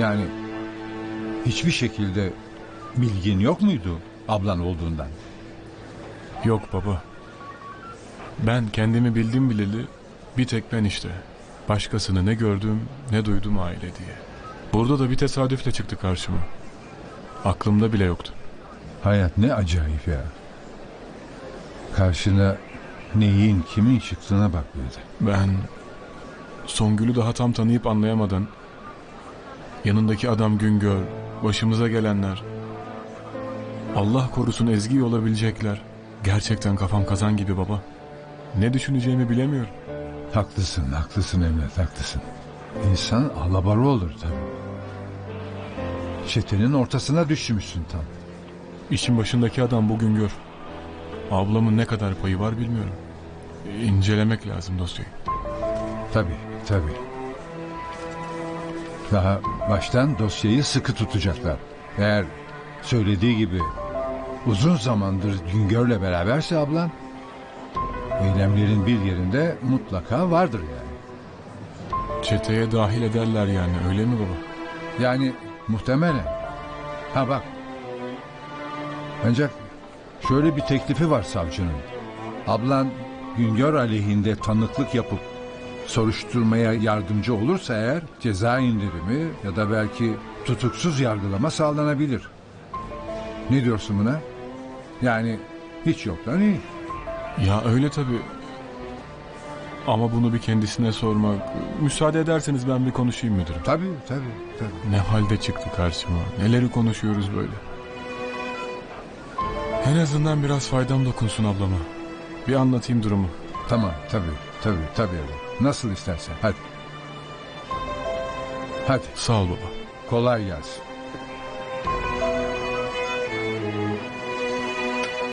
Yani hiçbir şekilde bilgin yok muydu ablan olduğundan? Yok baba. Ben kendimi bildim bileli bir tek ben işte. Başkasını ne gördüm ne duydum aile diye. Burada da bir tesadüfle çıktı karşıma. Aklımda bile yoktu. Hayat ne acayip ya. Karşına neyin kimin çıktığına bak de. Ben Songül'ü daha tam tanıyıp anlayamadan yanındaki adam Güngör, başımıza gelenler Allah korusun Ezgi olabilecekler. Gerçekten kafam kazan gibi baba. Ne düşüneceğimi bilemiyorum. Haklısın, haklısın evlat, haklısın. İnsan alabarı olur tabii. Çetenin ortasına düşmüşsün tam. İşin başındaki adam bu Güngör. Ablamın ne kadar payı var bilmiyorum. İncelemek lazım dosyayı. Tabii, tabii. Daha baştan dosyayı sıkı tutacaklar. Eğer söylediği gibi uzun zamandır Güngör'le beraberse ablan, eylemlerin bir yerinde mutlaka vardır yani. Çeteye dahil ederler yani öyle mi baba? Yani muhtemelen. Ha bak. Ancak şöyle bir teklifi var savcının. Ablan Güngör aleyhinde tanıklık yapıp soruşturmaya yardımcı olursa eğer ceza indirimi ya da belki tutuksuz yargılama sağlanabilir. Ne diyorsun buna? Yani hiç yoktan iyi. Ya öyle tabii. Ama bunu bir kendisine sormak... Müsaade ederseniz ben bir konuşayım müdürüm. Tabii tabii tabii. Ne halde çıktı karşıma. Neleri konuşuyoruz böyle. En azından biraz faydam dokunsun ablama. Bir anlatayım durumu. Tamam tabii tabii tabii. Nasıl istersen hadi. Hadi Sağ ol baba. kolay gelsin.